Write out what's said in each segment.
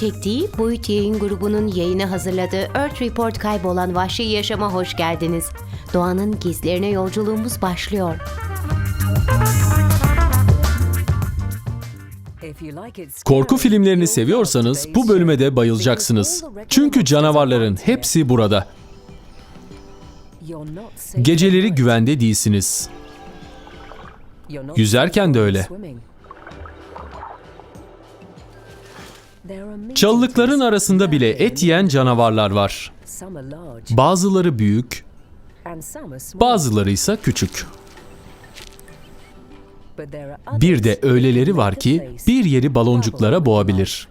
Çektiği Boyut Yayın Grubu'nun yayını hazırladığı Earth Report kaybolan vahşi yaşama hoş geldiniz. Doğanın gizlerine yolculuğumuz başlıyor. Korku filmlerini seviyorsanız bu bölüme de bayılacaksınız. Çünkü canavarların hepsi burada. Geceleri güvende değilsiniz. Yüzerken de öyle. Çalılıkların arasında bile et yiyen canavarlar var. Bazıları büyük, bazıları ise küçük. Bir de öyleleri var ki bir yeri baloncuklara boğabilir.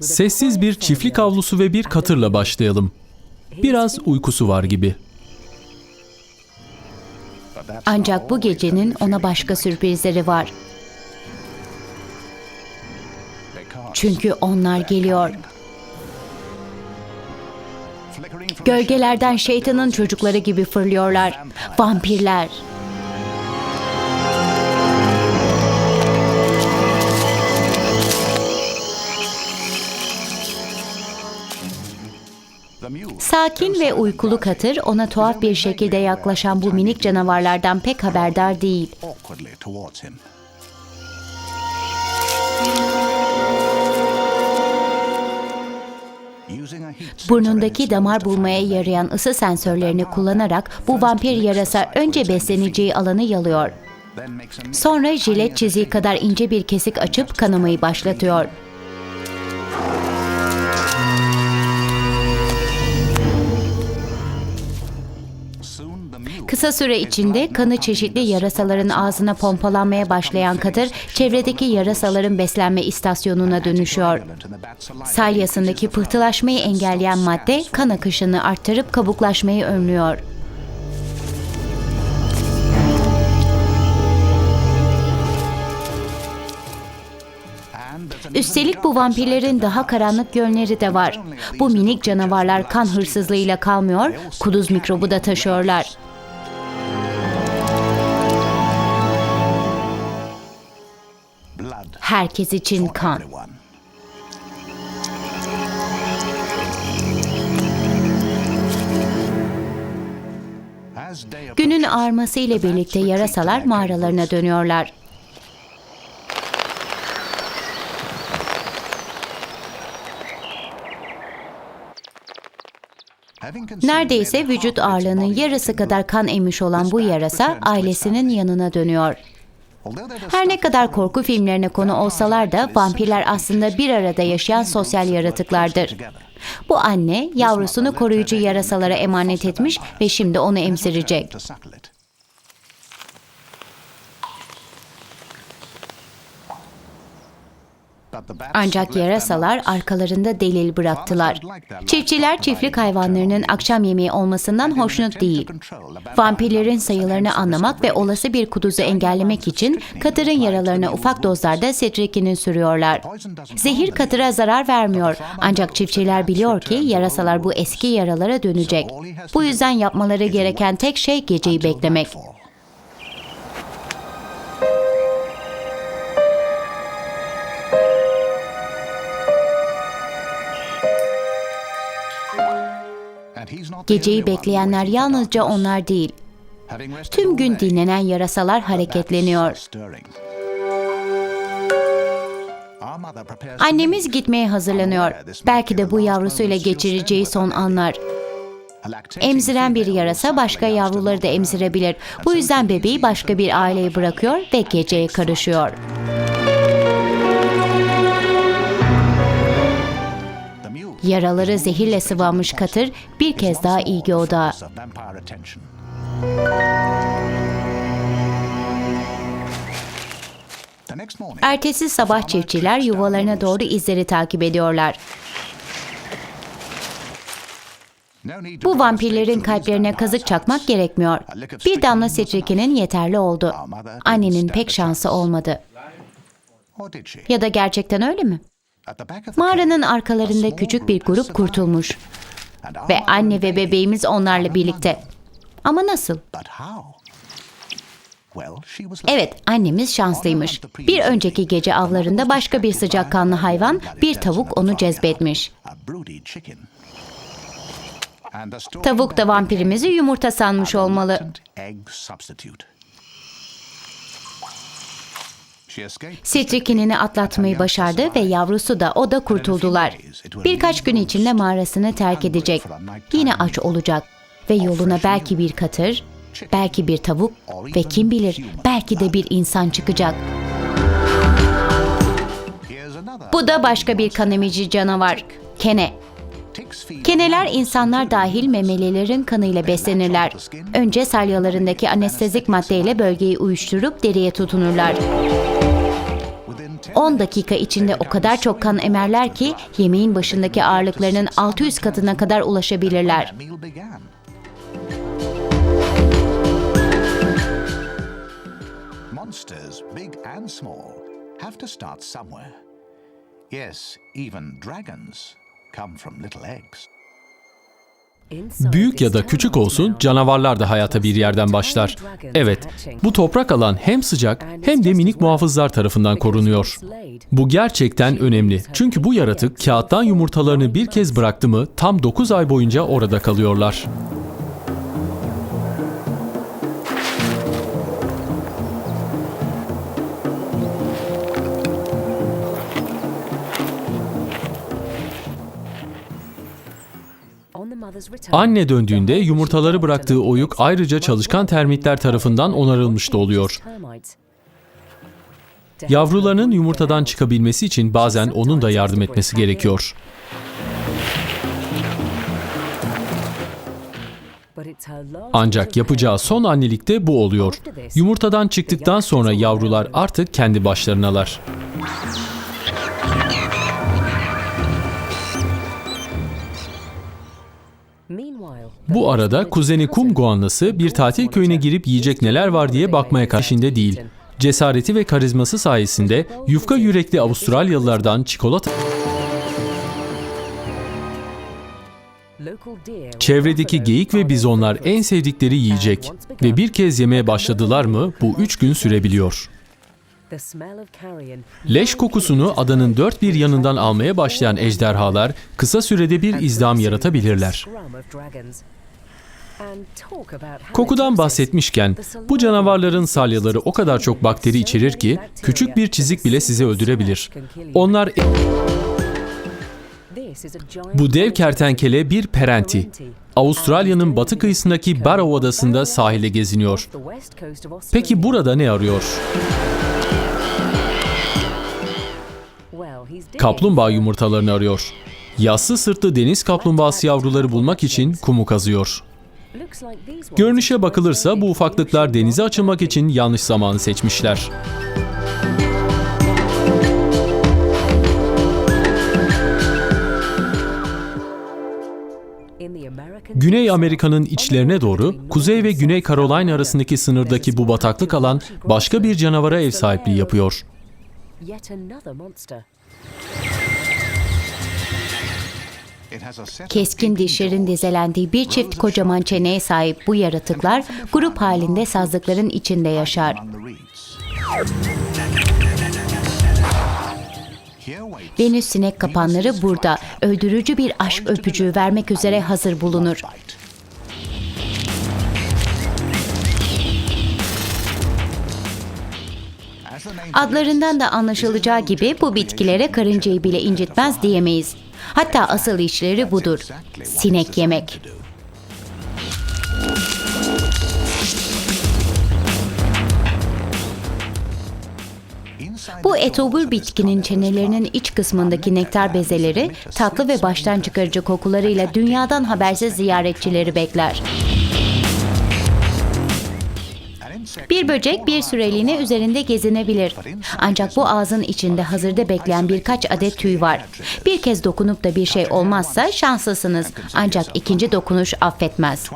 Sessiz bir çiftlik avlusu ve bir katırla başlayalım. Biraz uykusu var gibi. Ancak bu gecenin ona başka sürprizleri var. Çünkü onlar geliyor. Gölgelerden şeytanın çocukları gibi fırlıyorlar. Vampirler. Sakin ve uykulu katır ona tuhaf bir şekilde yaklaşan bu minik canavarlardan pek haberdar değil. Burnundaki damar bulmaya yarayan ısı sensörlerini kullanarak bu vampir yarasa önce besleneceği alanı yalıyor. Sonra jilet çiziği kadar ince bir kesik açıp kanamayı başlatıyor. Kısa süre içinde kanı çeşitli yarasaların ağzına pompalanmaya başlayan katır, çevredeki yarasaların beslenme istasyonuna dönüşüyor. Salyasındaki pıhtılaşmayı engelleyen madde kan akışını arttırıp kabuklaşmayı önlüyor. Üstelik bu vampirlerin daha karanlık yönleri de var. Bu minik canavarlar kan hırsızlığıyla kalmıyor, kuduz mikrobu da taşıyorlar. Herkes için kan. Günün ağarması ile birlikte yarasalar mağaralarına dönüyorlar. Neredeyse vücut ağırlığının yarısı kadar kan emmiş olan bu yarasa ailesinin yanına dönüyor. Her ne kadar korku filmlerine konu olsalar da vampirler aslında bir arada yaşayan sosyal yaratıklardır. Bu anne yavrusunu koruyucu yarasalara emanet etmiş ve şimdi onu emzirecek. Ancak yarasalar arkalarında delil bıraktılar. Çiftçiler çiftlik hayvanlarının akşam yemeği olmasından hoşnut değil. Vampirlerin sayılarını anlamak ve olası bir kuduzu engellemek için katırın yaralarına ufak dozlarda setrikinin sürüyorlar. Zehir katıra zarar vermiyor. Ancak çiftçiler biliyor ki yarasalar bu eski yaralara dönecek. Bu yüzden yapmaları gereken tek şey geceyi beklemek. Geceyi bekleyenler yalnızca onlar değil. Tüm gün dinlenen yarasalar hareketleniyor. Annemiz gitmeye hazırlanıyor. Belki de bu yavrusuyla geçireceği son anlar. Emziren bir yarasa başka yavruları da emzirebilir. Bu yüzden bebeği başka bir aileye bırakıyor ve geceye karışıyor. Yaraları zehirle sıvanmış katır bir kez daha ilgi odağı. Ertesi sabah çiftçiler yuvalarına doğru izleri takip ediyorlar. Bu vampirlerin kalplerine kazık çakmak gerekmiyor. Bir damla setrikinin yeterli oldu. Annenin pek şansı olmadı. Ya da gerçekten öyle mi? Mağaranın arkalarında küçük bir grup kurtulmuş ve anne ve bebeğimiz onlarla birlikte. Ama nasıl? Evet, annemiz şanslıymış. Bir önceki gece avlarında başka bir sıcakkanlı hayvan, bir tavuk onu cezbetmiş. Tavuk da vampirimizi yumurta sanmış olmalı. Sitrikinini atlatmayı başardı ve yavrusu da o da kurtuldular. Birkaç gün içinde mağarasını terk edecek. Yine aç olacak ve yoluna belki bir katır, belki bir tavuk ve kim bilir belki de bir insan çıkacak. Bu da başka bir kan emici canavar. Kene. Keneler insanlar dahil memelilerin kanıyla beslenirler. Önce salyalarındaki anestezik maddeyle bölgeyi uyuşturup deriye tutunurlar. within 10 dakika içinde o kadar çok kan emerler ki yemeğin başındaki ağırlıklarının 600 katına kadar ulaşabilirler. Monsters, big and small, have to start somewhere. Yes, even dragons come from little eggs. Büyük ya da küçük olsun canavarlar da hayata bir yerden başlar. Evet, bu toprak alan hem sıcak hem de minik muhafızlar tarafından korunuyor. Bu gerçekten önemli. Çünkü bu yaratık kağıttan yumurtalarını bir kez bıraktı mı tam 9 ay boyunca orada kalıyorlar. Anne döndüğünde yumurtaları bıraktığı oyuk ayrıca çalışkan termitler tarafından onarılmış da oluyor. Yavrularının yumurtadan çıkabilmesi için bazen onun da yardım etmesi gerekiyor. Ancak yapacağı son annelikte bu oluyor. Yumurtadan çıktıktan sonra yavrular artık kendi başlarınalar. Bu arada kuzeni Kum Guanlısı bir tatil köyüne girip yiyecek neler var diye bakmaya karşında değil. Cesareti ve karizması sayesinde yufka yürekli Avustralyalılardan çikolata Çevredeki geyik ve bizonlar en sevdikleri yiyecek ve bir kez yemeye başladılar mı bu üç gün sürebiliyor. Leş kokusunu adanın dört bir yanından almaya başlayan ejderhalar kısa sürede bir izdiham yaratabilirler. Kokudan bahsetmişken bu canavarların salyaları o kadar çok bakteri içerir ki küçük bir çizik bile sizi öldürebilir. Onlar bu dev kertenkele bir perenti. Avustralya'nın batı kıyısındaki Barrow Adası'nda sahile geziniyor. Peki burada ne arıyor? Kaplumbağa yumurtalarını arıyor. Yassı sırtlı deniz kaplumbağası yavruları bulmak için kumu kazıyor. Görünüşe bakılırsa bu ufaklıklar denize açılmak için yanlış zamanı seçmişler. Güney Amerika'nın içlerine doğru Kuzey ve Güney Carolina arasındaki sınırdaki bu bataklık alan başka bir canavara ev sahipliği yapıyor. Keskin dişlerin dizelendiği bir çift kocaman çeneye sahip bu yaratıklar grup halinde sazlıkların içinde yaşar. Venüs sinek kapanları burada öldürücü bir aşk öpücüğü vermek üzere hazır bulunur. Adlarından da anlaşılacağı gibi bu bitkilere karıncayı bile incitmez diyemeyiz. Hatta asıl işleri budur. Sinek yemek. Bu etobur bitkinin çenelerinin iç kısmındaki nektar bezeleri tatlı ve baştan çıkarıcı kokularıyla dünyadan habersiz ziyaretçileri bekler. Bir böcek bir süreliğine üzerinde gezinebilir. Ancak bu ağzın içinde hazırda bekleyen birkaç adet tüy var. Bir kez dokunup da bir şey olmazsa şanslısınız. Ancak ikinci dokunuş affetmez.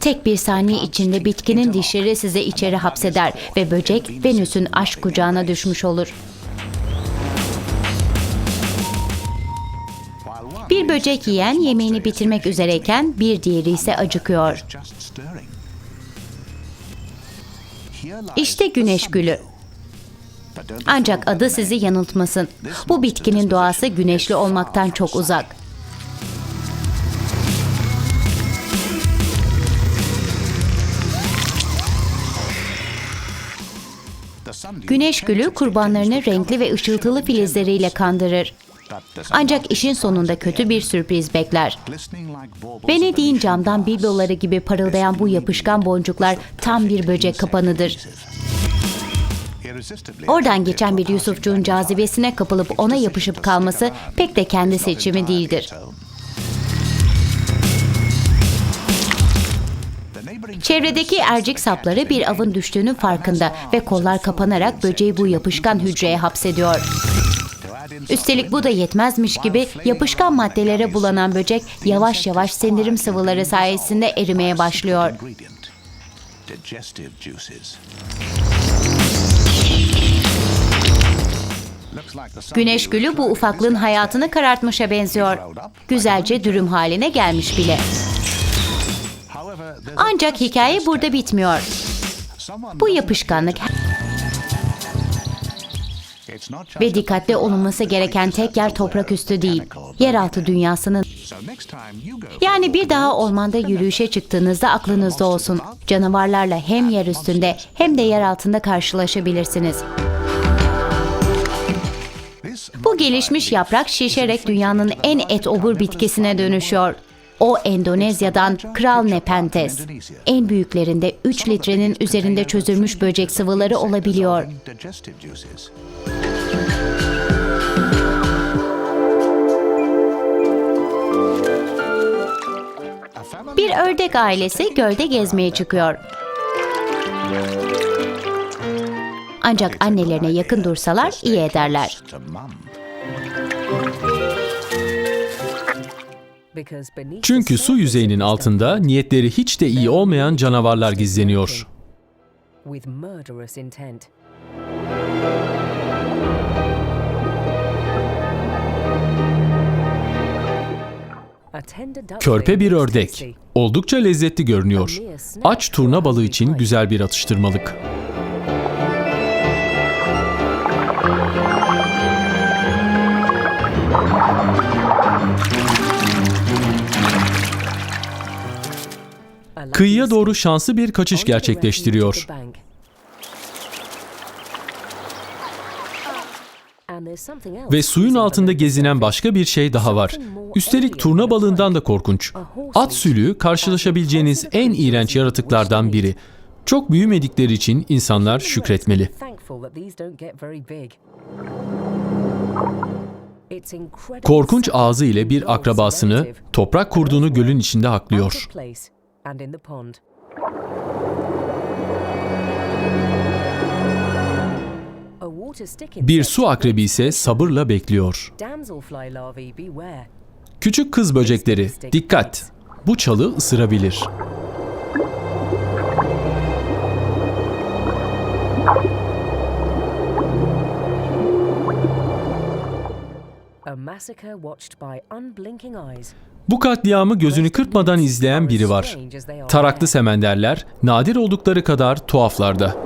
Tek bir saniye içinde bitkinin dişleri sizi içeri hapseder ve böcek Venüs'ün aşk kucağına düşmüş olur. Böcek yiyen yemeğini bitirmek üzereyken bir diğeri ise acıkıyor. İşte güneş gülü. Ancak adı sizi yanıltmasın. Bu bitkinin doğası güneşli olmaktan çok uzak. Güneş gülü kurbanlarını renkli ve ışıltılı filizleriyle kandırır. Ancak işin sonunda kötü bir sürpriz bekler. Venedik'in camdan bibloları gibi parıldayan bu yapışkan boncuklar tam bir böcek kapanıdır. Oradan geçen bir Yusufçuğun cazibesine kapılıp ona yapışıp kalması pek de kendi seçimi değildir. Çevredeki ercik sapları bir avın düştüğünün farkında ve kollar kapanarak böceği bu yapışkan hücreye hapsediyor. Üstelik bu da yetmezmiş gibi yapışkan maddelere bulanan böcek yavaş yavaş sindirim sıvıları sayesinde erimeye başlıyor. Güneş gülü bu ufaklığın hayatını karartmışa benziyor. Güzelce dürüm haline gelmiş bile. Ancak hikaye burada bitmiyor. Bu yapışkanlık ve dikkatli olunması gereken tek yer toprak üstü değil, yeraltı dünyasının. Yani bir daha ormanda yürüyüşe çıktığınızda aklınızda olsun. Canavarlarla hem yer üstünde hem de yer altında karşılaşabilirsiniz. Bu gelişmiş yaprak şişerek dünyanın en et obur bitkisine dönüşüyor. O Endonezya'dan Kral Nepenthes. En büyüklerinde 3 litrenin üzerinde çözülmüş böcek sıvıları olabiliyor. Bir ördek ailesi gölde gezmeye çıkıyor. Ancak annelerine yakın dursalar iyi ederler. Çünkü su yüzeyinin altında niyetleri hiç de iyi olmayan canavarlar gizleniyor. Körpe bir ördek. Oldukça lezzetli görünüyor. Aç turna balığı için güzel bir atıştırmalık. Kıyıya doğru şanslı bir kaçış gerçekleştiriyor. Ve suyun altında gezinen başka bir şey daha var. Üstelik turna balığından da korkunç. At sülüğü karşılaşabileceğiniz en iğrenç yaratıklardan biri. Çok büyümedikleri için insanlar şükretmeli. Korkunç ağzı ile bir akrabasını toprak kurduğunu gölün içinde haklıyor. Bir su akrebi ise sabırla bekliyor. Küçük kız böcekleri, dikkat! Bu çalı ısırabilir. A massacre watched by unblinking eyes. Bu katliamı gözünü kırpmadan izleyen biri var. Taraklı semenderler, nadir oldukları kadar tuhaflarda.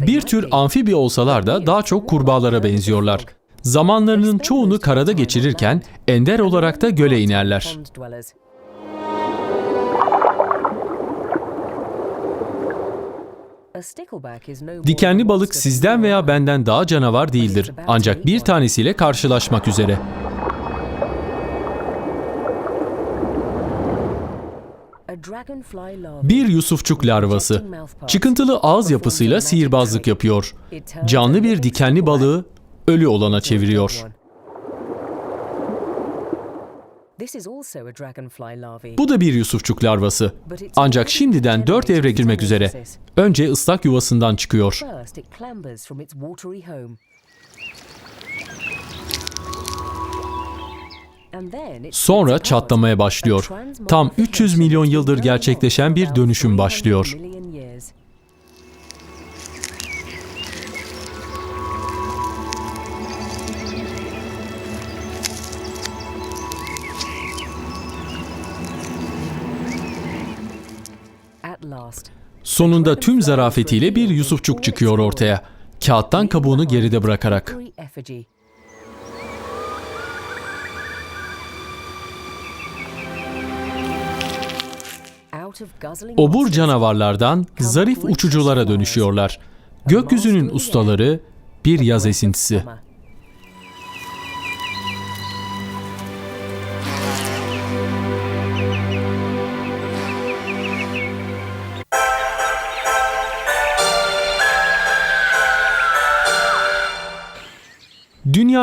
Bir tür amfibi olsalar da daha çok kurbağalara benziyorlar. Zamanlarının çoğunu karada geçirirken ender olarak da göle inerler. Dikenli balık sizden veya benden daha canavar değildir. Ancak bir tanesiyle karşılaşmak üzere. Bir Yusufçuk larvası. Çıkıntılı ağız yapısıyla sihirbazlık yapıyor. Canlı bir dikenli balığı ölü olana çeviriyor. Bu da bir Yusufçuk larvası. Ancak şimdiden dört evre girmek üzere. Önce ıslak yuvasından çıkıyor. Sonra çatlamaya başlıyor. Tam 300 milyon yıldır gerçekleşen bir dönüşüm başlıyor. Sonunda tüm zarafetiyle bir Yusufçuk çıkıyor ortaya. Kağıttan kabuğunu geride bırakarak. Obur canavarlardan zarif uçuculara dönüşüyorlar. Gökyüzünün ustaları bir yaz esintisi.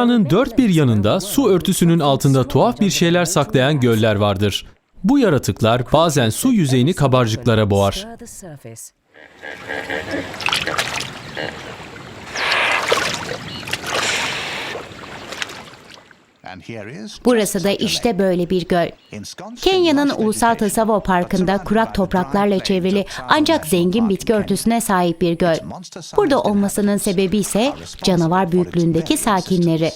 Dünyanın dört bir yanında su örtüsünün altında tuhaf bir şeyler saklayan göller vardır. Bu yaratıklar bazen su yüzeyini kabarcıklara boğar. Burası da işte böyle bir göl. Kenya'nın Ulusal but Parkı'nda kurak topraklarla çevrili ancak zengin bitki örtüsüne sahip bir göl. Burada olmasının sebebi ise canavar büyüklüğündeki sakinleri.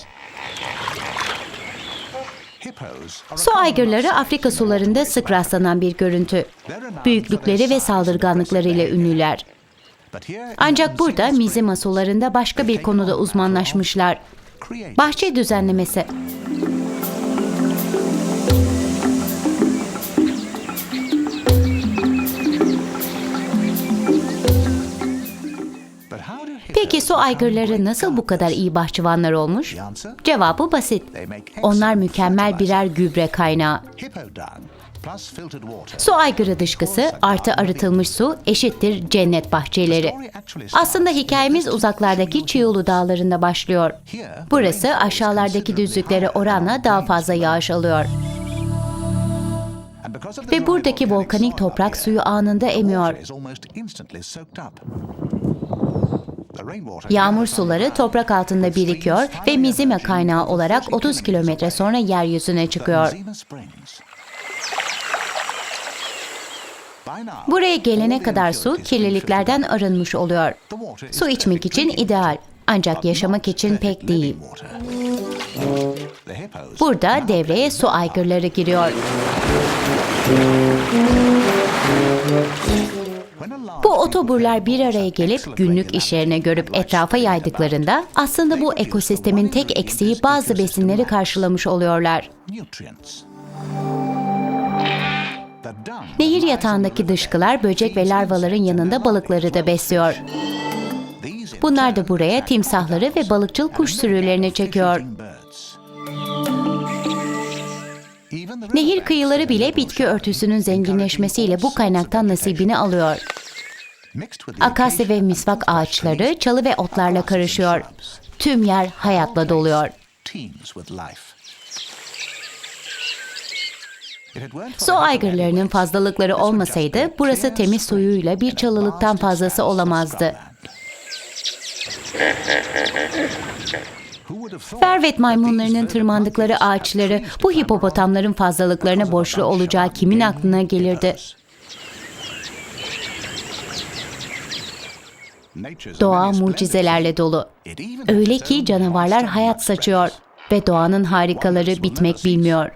Su aygırları Afrika sularında sık rastlanan bir görüntü. Büyüklükleri ve saldırganlıklarıyla ünlüler. Ancak burada mizima sularında başka bir konuda uzmanlaşmışlar. Bahçe düzenlemesi. Peki su aygırları nasıl bu kadar iyi bahçıvanlar olmuş? Cevabı basit. Onlar mükemmel birer gübre kaynağı. Su aygırı dışkısı artı arıtılmış su eşittir cennet bahçeleri. Aslında hikayemiz uzaklardaki Çiğulu dağlarında başlıyor. Burası aşağılardaki düzlüklere oranla daha fazla yağış alıyor. Ve buradaki volkanik toprak suyu anında emiyor. Yağmur suları toprak altında birikiyor ve mizime kaynağı olarak 40 30 kilometre sonra yeryüzüne çıkıyor. Buraya gelene kadar su kirliliklerden arınmış oluyor. Su içmek için ideal ancak yaşamak için pek değil. Burada devreye su aygırları giriyor. Bu otoburlar bir araya gelip günlük işlerini görüp etrafa yaydıklarında aslında bu ekosistemin tek eksiği bazı besinleri karşılamış oluyorlar. Nehir yatağındaki dışkılar böcek ve larvaların yanında balıkları da besliyor. Bunlar da buraya timsahları ve balıkçıl kuş sürülerini çekiyor. Nehir kıyıları bile bitki örtüsünün zenginleşmesiyle bu kaynaktan nasibini alıyor. Akasya ve misvak ağaçları, çalı ve otlarla karışıyor. Tüm yer hayatla doluyor. Su aygırlarının fazlalıkları olmasaydı burası temiz suyuyla bir çalılıktan fazlası olamazdı. Fervet maymunlarının tırmandıkları ağaçları bu hipopotamların fazlalıklarına borçlu olacağı kimin aklına gelirdi? Doğa mucizelerle dolu. Öyle ki canavarlar hayat saçıyor ve doğanın harikaları bitmek bilmiyor.